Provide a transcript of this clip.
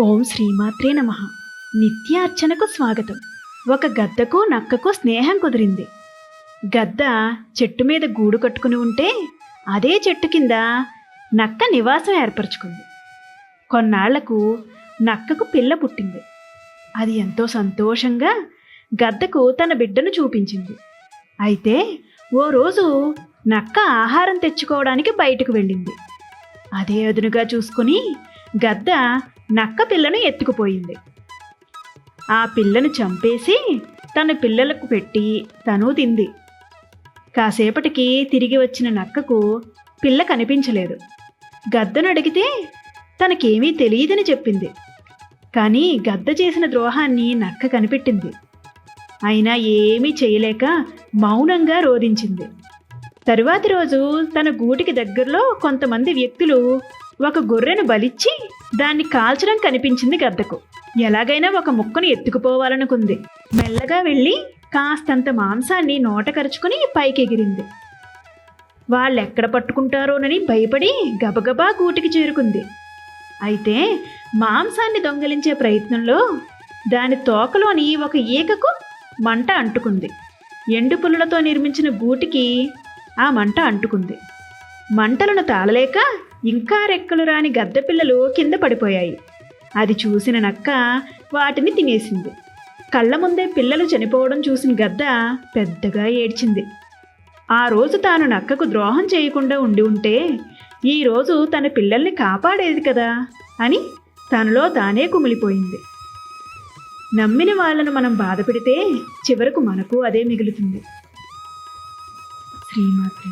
ఓం శ్రీమాత్రే నమ. నిత్యార్చనకు స్వాగతం. ఒక గద్దకు నక్కకు స్నేహం కుదిరింది. గద్ద చెట్టు మీద గూడు కట్టుకుని ఉంటే అదే చెట్టు కింద నక్క నివాసం ఏర్పరచుకుంది. కొన్నాళ్ళకు నక్కకు పిల్ల పుట్టింది. అది ఎంతో సంతోషంగా గద్దకు తన బిడ్డను చూపించింది. అయితే ఓ రోజు నక్క ఆహారం తెచ్చుకోవడానికి బయటకు వెళ్ళింది. అదే అదునుగా చూసుకుని గద్ద నక్క పిల్లను ఎత్తుకుపోయింది. ఆ పిల్లను చంపేసి తన పిల్లలకు పెట్టి తను తింది. కాసేపటికి తిరిగి వచ్చిన నక్కకు పిల్ల కనిపించలేదు. గద్దను అడిగితే తనకేమీ తెలియదని చెప్పింది. కానీ గద్ద చేసిన ద్రోహాన్ని నక్క కనిపెట్టింది. అయినా ఏమీ చేయలేక మౌనంగా రోధించింది. తరువాతి రోజు తన గూటికి దగ్గరలో కొంతమంది వ్యక్తులు ఒక గొర్రెను బలిచ్చి దాన్ని కాల్చడం కనిపించింది గద్దకు. ఎలాగైనా ఒక ముక్కను ఎత్తుకుపోవాలనుకుంది. మెల్లగా వెళ్ళి కాస్తంత మాంసాన్ని నోట కరుచుకుని పైకెగిరింది. వాళ్ళెక్కడ పట్టుకుంటారోనని భయపడి గబగబా గూటికి చేరుకుంది. అయితే మాంసాన్ని దొంగలించే ప్రయత్నంలో దాని తోకలోని ఒక ఈకకు మంట అంటుకుంది. ఎండు పుల్లలతో నిర్మించిన గూటికి ఆ మంట అంటుకుంది. మంటలను తాళలేక ఇంకా రెక్కలు రాని గద్దె పిల్లలు కింద పడిపోయాయి. అది చూసిన నక్క వాటిని తినేసింది. కళ్ళ ముందే పిల్లలు చనిపోవడం చూసిన గద్ద పెద్దగా ఏడ్చింది. ఆ రోజు తాను నక్కకు ద్రోహం చేయకుండా ఉండి ఉంటే ఈరోజు తన పిల్లల్ని కాపాడేది కదా అని తనలో తానే కుమిలిపోయింది. నమ్మిన వాళ్ళను మనం బాధ పెడితే చివరకు మనకు అదే మిగులుతుంది. శ్రీమాత్రే